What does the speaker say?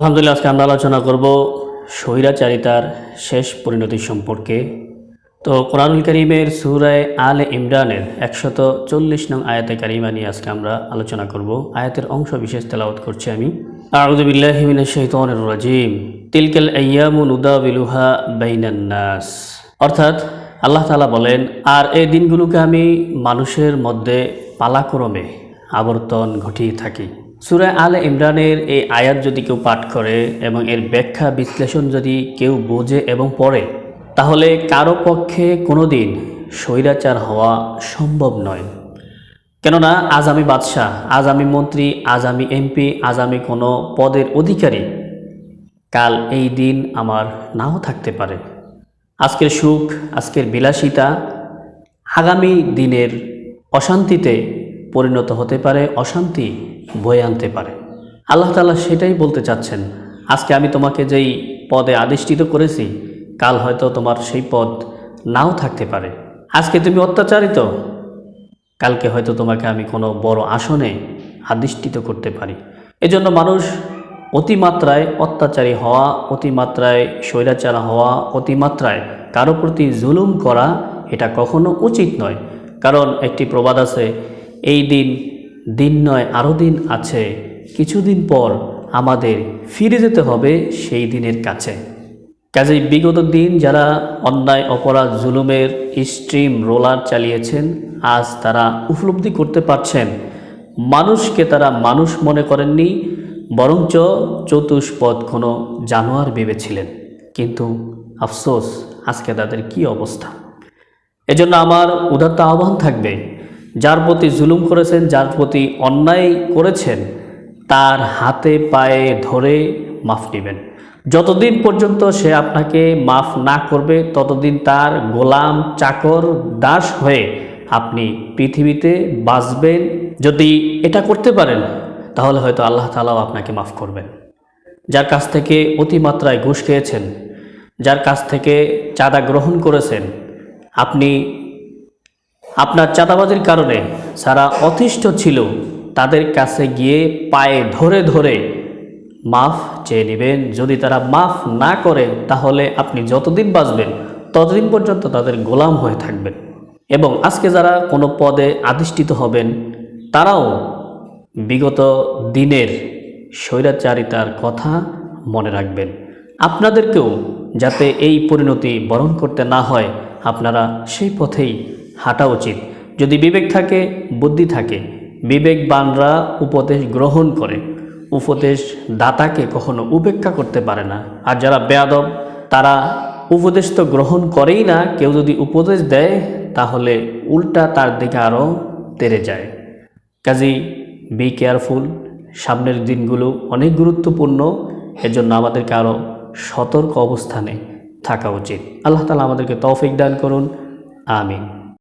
আলহামদুলিল্লাহ, আজকে আমরা আলোচনা করব স্বৈরাচারিতার শেষ পরিণতি সম্পর্কে। তো কোরআনুল করিমের সুরায় আল ইমরানের একশত চল্লিশ নং আয়াতে কারিমা নিয়ে আজকে আমরা আলোচনা করব। আয়াতের অংশ বিশেষ তেলাওয়াত করছি আমি। আউযুবিল্লাহি মিনাশ শাইতানির রাজিম। তিলকাল আইয়ামু নুদাবিলুহা বাইনান নাস। অর্থাৎ আল্লাহ তাআলা বলেন, আর এই দিনগুলোকে আমি মানুষের মধ্যে পালাক্রমে আবর্তন ঘটিয়ে থাকি। সুরা আল ইমরানের এই আয়াত যদি কেউ পাঠ করে এবং এর ব্যাখ্যা বিশ্লেষণ যদি কেউ বোঝে এবং পড়ে, তাহলে কারও পক্ষে কোনো দিন স্বৈরাচার হওয়া সম্ভব নয়। কেননা আজ আমি বাদশাহ আজ আমি মন্ত্রী আজ আমি এমপি আজ আমি কোনো পদের অধিকারী, কাল এই দিন আমার নাও থাকতে পারে। আজকের সুখ, আজকের বিলাসিতা আগামী দিনের অশান্তিতে পরিণত হতে পারে, অশান্তি বয়ে আনতে পারে। আল্লাহ তাআলা সেটাই বলতে চাচ্ছেন, আজকে আমি তোমাকে যেই পদে আদিষ্ঠিত করেছি, কাল হয়তো তোমার সেই পদ নাও থাকতে পারে। আজকে তুমি অত্যাচারিত, কালকে হয়তো তোমাকে আমি কোনো বড় আসনে আদিষ্ঠিত করতে পারি। এজন্য মানুষ অতিমাত্রায় অত্যাচারী হওয়া, অতিমাত্রায় স্বৈরাচার হওয়া, অতিমাত্রায় কারও প্রতি জুলুম করা, এটা কখনো উচিত নয়। কারণ একটি প্রবাদ আছে, এই দিন দিন নয় আরও দিন আছে। কিছুদিন পর আমাদের ফিরে যেতে হবে সেই দিনের কাছে। কাজেই বিগত দিন যারা অন্যায়, অপরাধ, জুলুমের স্ট্রিম, রোলার চালিয়েছেন, আজ তারা উপলব্ধি করতে পারছেন। মানুষকে তারা মানুষ মনে করেননি, বরঞ্চ চতুষ্পদ কোনো জানোয়ার ভেবেছিলেন। কিন্তু আফসোস, আজকে তাদের কি অবস্থা? এজন্য আমার উদাত্ত আহ্বান থাকবে যার প্রতি জুলুম করেছেন, যার প্রতি অন্যায় করেছেন, তার হাতে পায়ে ধরে মাফ নেবেন। যতদিন পর্যন্ত সে আপনাকে মাফ না করবে, ততদিন তার গোলাম চাকর দাস হয়ে আপনি পৃথিবীতে বাঁচবেন। যদি এটা করতে পারেন, তাহলে হয়তো আল্লাহ তালাও আপনাকে মাফ করবেন। যার কাছ থেকে অতিমাত্রায় ঘুষ খেয়েছেন, যার কাছ থেকে চাঁদা গ্রহণ করেছেন, আপনি আপনার চাঁদাবাজির কারণে যারা অতিষ্ঠ ছিল, তাদের কাছে গিয়ে পায়ে ধরে ধরে মাফ চেয়ে নেবেন। যদি তারা মাফ না করে, তাহলে আপনি যতদিন বাঁচবেন, ততদিন পর্যন্ত তাদের গোলাম হয়ে থাকবেন। এবং আজকে যারা কোনো পদে আধিষ্ঠিত হবেন, তারাও বিগত দিনের স্বৈরাচারিতার কথা মনে রাখবেন। আপনাদেরকেও যাতে এই পরিণতি বরণ করতে না হয়, আপনারা সেই পথেই হাঁটা উচিত। যদি বিবেক থাকে, বুদ্ধি থাকে, বিবেকবানরা উপদেশ গ্রহণ করে। উপদেশ দাতাকে কখনো উপেক্ষা করতে পারে না। আর যারা বেয়াদব, তারা উপদেশ তো গ্রহণ করেই না। কেউ যদি উপদেশ দেয়, তাহলে উল্টা তার দিকে আরও তেরে যায়। কাজেই বি কেয়ারফুল সামনের দিনগুলো অনেক গুরুত্বপূর্ণ। এজন্য আমাদেরকে আরও সতর্ক অবস্থানে থাকা উচিত। আল্লাহ তালা আমাদেরকে তৌফিক দান করুন। আমিন।